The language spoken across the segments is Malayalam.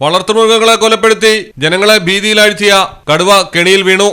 വളർത്തുമൃഗങ്ങളെ കൊലപ്പെടുത്തി ജനങ്ങളെ ഭീതിയിലാഴ്ത്തിയ കടുവ കെണിയിൽ വീണു.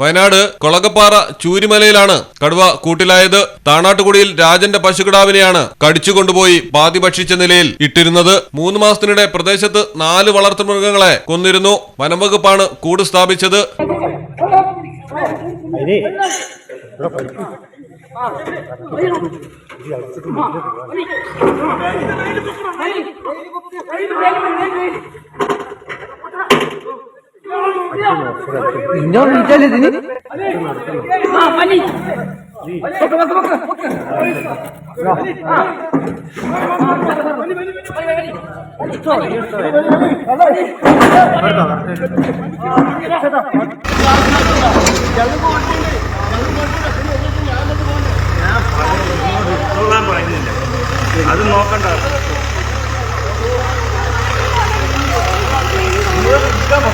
വയനാട് കൊളകപ്പാറ ചൂരിമലയിലാണ് കടുവ കൂട്ടിലായത്. താണാട്ടുകുടിയിൽ രാജന്റെ പശുകിടാവിനെയാണ് കടിച്ചു കൊണ്ടുപോയി പാതി ഭക്ഷിച്ച നിലയിൽ ഇട്ടിരുന്നത്. മൂന്ന് മാസത്തിനിടെ പ്രദേശത്ത് നാല് വളർത്തുമൃഗങ്ങളെ കൊന്നിരുന്നു. വനംവകുപ്പാണ് കൂട് സ്ഥാപിച്ചത്. ఇంజన్ నిజాలే దీని పని పక్క పక్క పక్క పక్క జలుబు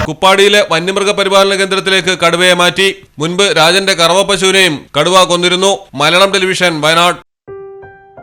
കുപ്പാടിയിലെ വന്യമൃഗ പരിപാലന കേന്ദ്രത്തിലേക്ക് കടുവയെ മാറ്റി. മുൻപ് രാജന്റെ കറവ പശുവിനെയും കടുവ കൊന്നിരുന്നു. മലയാളം ടെലിവിഷൻ വയനാട്.